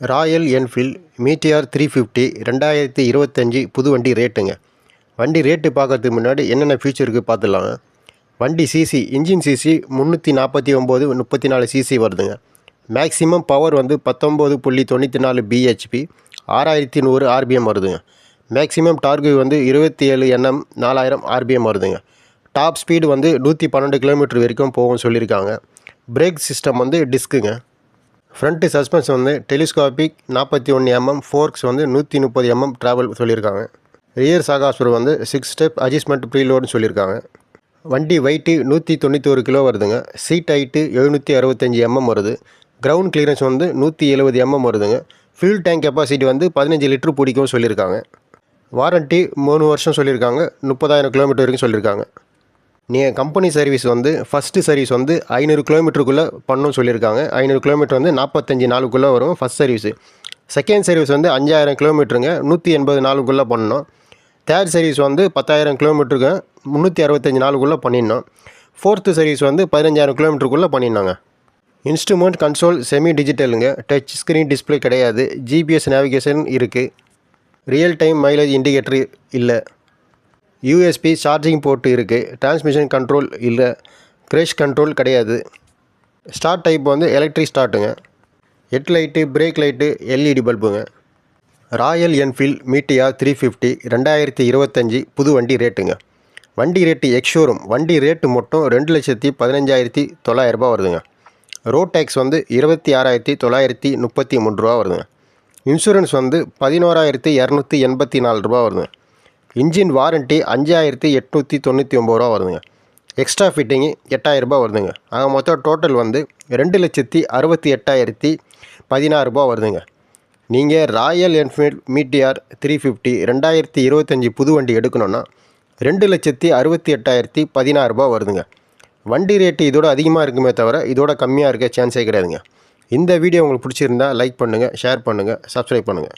Royal Enfield Meteor three fifty ரெண்டாயிரத்தி இருபத்தஞ்சி புது வண்டி ரேட்டுங்க வண்டி ரேட்டு பார்க்கறதுக்கு முன்னாடி என்னென்ன ஃபீச்சர் இருக்குது பார்த்துடலாங்க. வண்டி சிசி இன்ஜின் சிசி முந்நூற்றி நாற்பத்தி ஒம்பது முப்பத்தி நாலு சிசி வருதுங்க. மேக்ஸிமம் பவர் வந்து பத்தொம்போது புள்ளி தொண்ணூற்றி நாலு பிஹெச்பி ஆறாயிரத்தி நூறு ஆர்பிஎம் வருதுங்க. மேக்ஸிமம் டார்கு வந்து இருபத்தி ஏழு என்எம் நாலாயிரம் ஆர்பிஎம் வருதுங்க. டாப் ஸ்பீடு வந்து நூற்றி பன்னெண்டு கிலோமீட்டர் வரைக்கும் போகும் சொல்லியிருக்காங்க. பிரேக் சிஸ்டம் வந்து டிஸ்க்குங்க ஃப்ரண்ட்டு சஸ்பென்ஸ் வந்து டெலிஸ்காபிக் நாற்பத்தி ஒன்று எம்எம் ஃபோர்க்ஸ் வந்து நூற்றி முப்பது எம்எம் ட்ராவல் சொல்லியிருக்காங்க. ரியர் சாகாசுர் வந்து சிக்ஸ் ஸ்டெப் அட்ஜஸ்ட்மெண்ட் ப்ரீலோடுன்னு சொல்லியிருக்காங்க. வண்டி வெயிட்டு நூற்றி தொண்ணூத்தொரு கிலோ வருதுங்க. சீட் ஹைட்டு எழுநூற்றி அறுபத்தஞ்சி எம்எம் வருது. கிரவுண்ட் கிளியரன்ஸ் வந்து நூற்றி எழுபது எம்எம் வருதுங்க. ஃபியூல் டேங்க் கெப்பாசிட்டி வந்து பதினஞ்சு லிட்டர் பிடிக்கும் சொல்லியிருக்காங்க. வாரண்ட்டி மூணு வருஷம் சொல்லியிருக்காங்க. முப்பதாயிரம் கிலோமீட்டர் வரைக்கும் சொல்லியிருக்காங்க. நீங்கள் கம்பெனி சர்வீஸ் வந்து ஃபஸ்ட்டு சர்வீஸ் வந்து ஐநூறு கிலோமீட்டருக்குள்ளே பண்ணணும்னு சொல்லியிருக்காங்க. ஐநூறு கிலோமீட்டர் வந்து நாற்பத்தஞ்சு நாளுக்குள்ளே வரும் ஃபஸ்ட் சர்வீஸு செகண்ட் சர்வீஸ் வந்து அஞ்சாயிரம் கிலோமீட்டருங்க நூற்றி எண்பது நாளுக்குள்ளே பண்ணணும். தேர்ட் சர்வீஸ் வந்து பத்தாயிரம் கிலோமீட்டருக்கு முந்நூற்றி அறுபத்தஞ்சு நாளுக்குள்ளே பண்ணிடணும். ஃபோர்த்து சர்வீஸ் வந்து பதினஞ்சாயிரம் கிலோமீட்டருக்குள்ளே பண்ணிடணுங்க. இன்ஸ்ட்ருமெண்ட் கன்சோல் செமி டிஜிட்டலுங்க டச் ஸ்க்ரீன் டிஸ்ப்ளே கிடையாது ஜிபிஎஸ் நேவிகேஷன் இருக்குது ரியல் டைம் மைலேஜ் இண்டிகேட்டர் இல்லை. யூஎஸ்பி சார்ஜிங் போர்ட்டு இருக்குது டிரான்ஸ்மிஷன் கண்ட்ரோல் இல்லை. கிரேஷ் கண்ட்ரோல் கிடையாது. ஸ்டார்ட் டைப் வந்து electric ஸ்டார்ட்டுங்க head light brake light LED பல்புங்க Royal Enfield Meteor three fifty ரெண்டாயிரத்தி இருபத்தஞ்சி புது வண்டி ரேட்டுங்க வண்டி ரேட்டு எக்ஷோரூம் வண்டி ரேட்டு மட்டும் ரெண்டு லட்சத்தி பதினஞ்சாயிரத்தி தொள்ளாயிரரூபா வருதுங்க. ரோட் டேக்ஸ் வந்து இருபத்தி ஆறாயிரத்தி தொள்ளாயிரத்தி முப்பத்தி மூணு ரூபா வருதுங்க. இன்சூரன்ஸ் வந்து பதினோராயிரத்தி இரநூத்தி எண்பத்தி நாலு ரூபா வருதுங்க. இன்ஜின் வாரண்ட்டி அஞ்சாயிரத்தி எட்நூற்றி தொண்ணூற்றி ஒம்பது ரூபா வருதுங்க. எக்ஸ்ட்ரா ஃபிட்டிங்கு எட்டாயிரரூபா வருதுங்க. ஆக மொத்தம் டோட்டல் வந்து ரெண்டு லட்சத்தி அறுபத்தி எட்டாயிரத்தி பதினாறு ரூபா வருதுங்க. நீங்கள் Royal Enfield Meteor three fifty ரெண்டாயிரத்தி இருபத்தஞ்சி புது வண்டி எடுக்கணுன்னா ரெண்டு லட்சத்தி அறுபத்தி எட்டாயிரத்தி பதினாறு ரூபா வருதுங்க. வண்டி ரேட்டு இதோட அதிகமாக இருக்குமே தவிர இதோட கம்மியாக இருக்க சான்ஸே கிடையாதுங்க. இந்த வீடியோ உங்களுக்கு பிடிச்சிருந்தா லைக் பண்ணுங்கள் ஷேர் பண்ணுங்கள் சப்ஸ்கிரைப் பண்ணுங்கள்